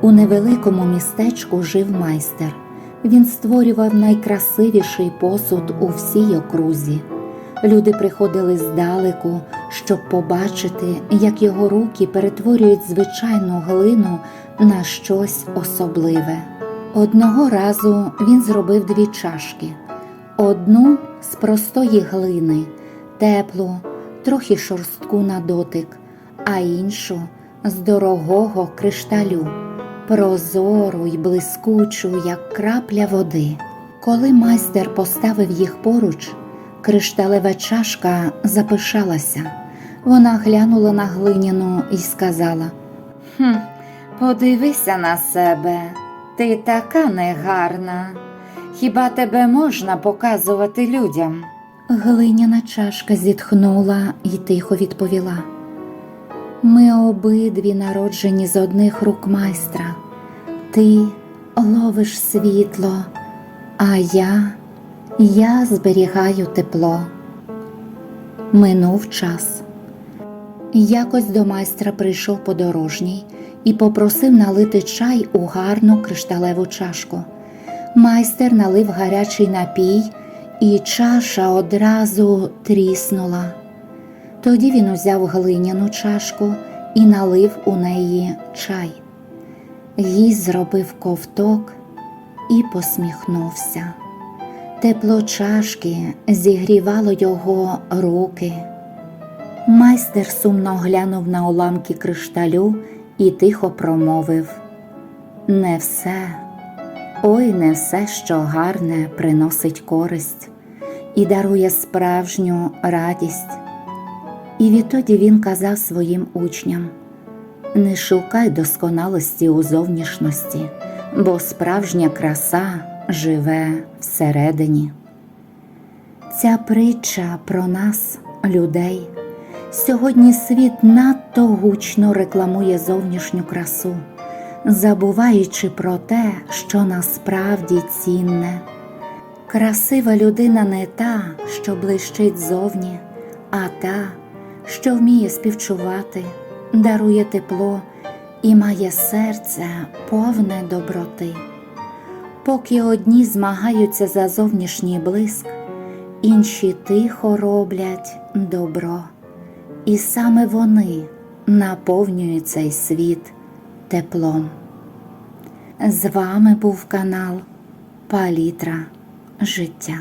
У невеликому містечку жив майстер. Він створював найкрасивіший посуд у всій окрузі. Люди приходили здалеку, щоб побачити, як його руки перетворюють звичайну глину на щось особливе. Одного разу він зробив дві чашки: одну з простої глини, теплу, трохи шорстку на дотик, а іншу з дорогого кришталю, прозору й блискучу, як крапля води. Коли майстер поставив їх поруч, кришталева чашка запишалася. Вона глянула на глиняну і сказала: Хм, подивися на себе, ти така негарна. Хіба тебе можна показувати людям? Глиняна чашка зітхнула і тихо відповіла. Ми обидві народжені з одних рук майстра. Ти ловиш світло, а я, я зберігаю тепло. Минув час. Якось до майстра прийшов подорожній і попросив налити чай у гарну кришталеву чашку. Майстер налив гарячий напій, і чаша одразу тріснула. Тоді він узяв глиняну чашку і налив у неї чай. Гість зробив ковток і посміхнувся. Тепло чашки зігрівало його руки. Майстер сумно глянув на уламки кришталю і тихо промовив Не все, ой, не все, що гарне приносить користь і дарує справжню радість. І відтоді він казав своїм учням не шукай досконалості у зовнішності, бо справжня краса живе всередині. Ця притча про нас, людей. Сьогодні світ надто гучно рекламує зовнішню красу, забуваючи про те, що насправді цінне. Красива людина не та, що блищить зовні, а та, що вміє співчувати, дарує тепло і має серце повне доброти. Поки одні змагаються за зовнішній блиск, інші тихо роблять добро. І саме вони наповнюють цей світ теплом. З вами був канал Палітра життя.